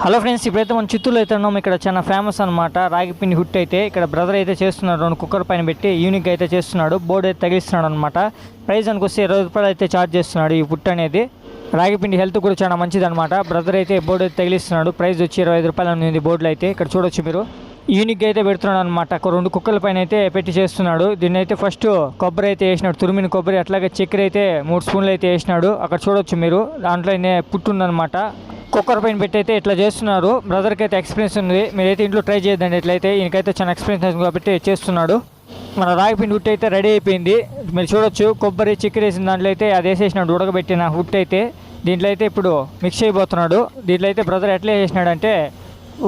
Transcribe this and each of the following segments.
Hello friends ఇప్పుడైతే మనం చిత్తూరులో అయితే ఉన్నాం. ఇక్కడ చాలా ఫేమస్ అనమాట రాగిపిండి హుట్ అయితే ఇక్కడ బ్రదర్ అయితే చేస్తున్నాడు. రెండు కుక్కర్ పైన పెట్టి యూనిక్ అయితే చేస్తున్నాడు. బోర్డు అయితే తగిలిస్తున్నాడు అనమాట ప్రైస్ అనుకొస్తే ఇరవై రూపాయలు అయితే ఛార్జ్ చేస్తున్నాడు ఈ పుట్ అనేది. రాగిపిండి హెల్త్ కూడా చాలా మంచిది అనమాట బ్రదర్ అయితే బోర్డు అయితే తగిలిస్తున్నాడు. ప్రైస్ వచ్చి ఇరవై ఐదు రూపాయలు ఉంది బోర్డులో అయితే. ఇక్కడ చూడొచ్చు మీరు. యూనిక్ అయితే పెడుతున్నాడు అనమాట ఒక రెండు కుక్కల పైన అయితే పెట్టి చేస్తున్నాడు. దీన్ని అయితే ఫస్ట్ కొబ్బరి అయితే వేసినాడు. తురిమిన కొబ్బరి అట్లాగే చక్కెర అయితే మూడు స్పూన్లు అయితే వేసినాడు. అక్కడ చూడొచ్చు మీరు. దాంట్లో పుట్టు ఉందన్నమాట. కుక్కర్ పైన పెట్టి అయితే ఇట్లా చేస్తున్నారు. బ్రదర్కి అయితే ఎక్స్పీరియన్స్ ఉంది. మీరైతే ఇంట్లో ట్రై చేయదండి ఇట్లయితే. ఈయనకైతే చాలా ఎక్స్పీరియన్స్ ఉంది కాబట్టి చేస్తున్నాడు. మన రాగిపిండి హుట్ అయితే రెడీ అయిపోయింది. మీరు చూడొచ్చు కొబ్బరి చికెన్ వేసిన దాంట్లో అయితే అది వేసేసినాడు ఉడకబెట్టిన హుట్ అయితే. దీంట్లో అయితే ఇప్పుడు మిక్స్ అయిపోతున్నాడు దీంట్లో అయితే బ్రదర్ ఎట్లా చేసినాడంటే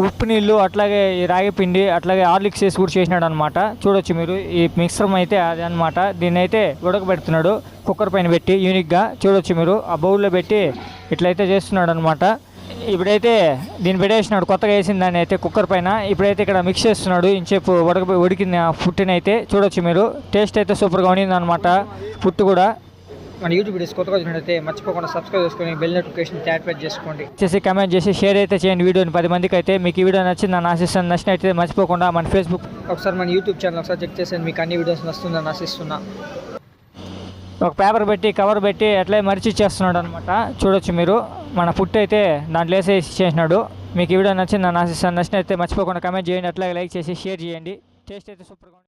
ఉప్పు నీళ్ళు అట్లాగే ఈ రాగి పిండి అట్లాగే హార్లిక్స్ వేసి కూడా చేసినాడు అనమాట చూడొచ్చు మీరు ఈ మిక్సర్ అయితే అది అనమాట. దీన్ని అయితే ఉడకబెడుతున్నాడు కుక్కర్ పైన పెట్టి యూనిక్గా చూడొచ్చు మీరు ఆ బౌల్లో పెట్టి ఇట్లయితే చేస్తున్నాడు అనమాట ఇప్పుడైతే దీన్ని పెట్టేసినాడు కొత్తగా వేసిన దాన్ని అయితే కుక్కర్ పైన. ఇప్పుడైతే ఇక్కడ మిక్స్ చేస్తున్నాడు. ఇంచేపు ఉడక ఉడికిన ఫుట్ని అయితే చూడొచ్చు మీరు. టేస్ట్ అయితే సూపర్గా ఉండింది అనమాట ఫుట్ కూడా. మన యూట్యూబ్ వీడియోస్ కొత్తగా చూసినట్టయితే మర్చిపోకుండా సబ్స్క్రైబ్ చేసుకొని బెల్ నోటిఫికేషన్ యాక్టివేట్ చేసుకోండి. చేసి కమెంట్ చేసి షేర్ అయితే చేయండి వీడియోని పది మందికి అయితే మీకు ఈ వీడియో నచ్చింది నన్ను ఆశిస్తాను. నచ్చినట్టయితే మర్చిపోకుండా మన ఫేస్బుక్ ఒకసారి మన యూట్యూబ్ ఛానల్ ఒకసారి చెక్ చేసి మీకు అన్ని వీడియోస్ వస్తుందని ఆశిస్తున్నా. ఒక పేపర్ పెట్టి కవర్ పెట్టి అట్లే మరిచి చేస్తున్నాడు అనమాట చూడొచ్చు మీరు. మన ఫుట్ అయితే దాంట్లో వేసేసి చేసినాడు. మీకు ఈ వీడియో నచ్చింది నన్ను ఆశిస్తాను. మర్చిపోకుండా కమెంట్ చేయండి. అట్లాగే లైక్ చేసి షేర్ చేయండి. టేస్ట్ అయితే సూపర్గా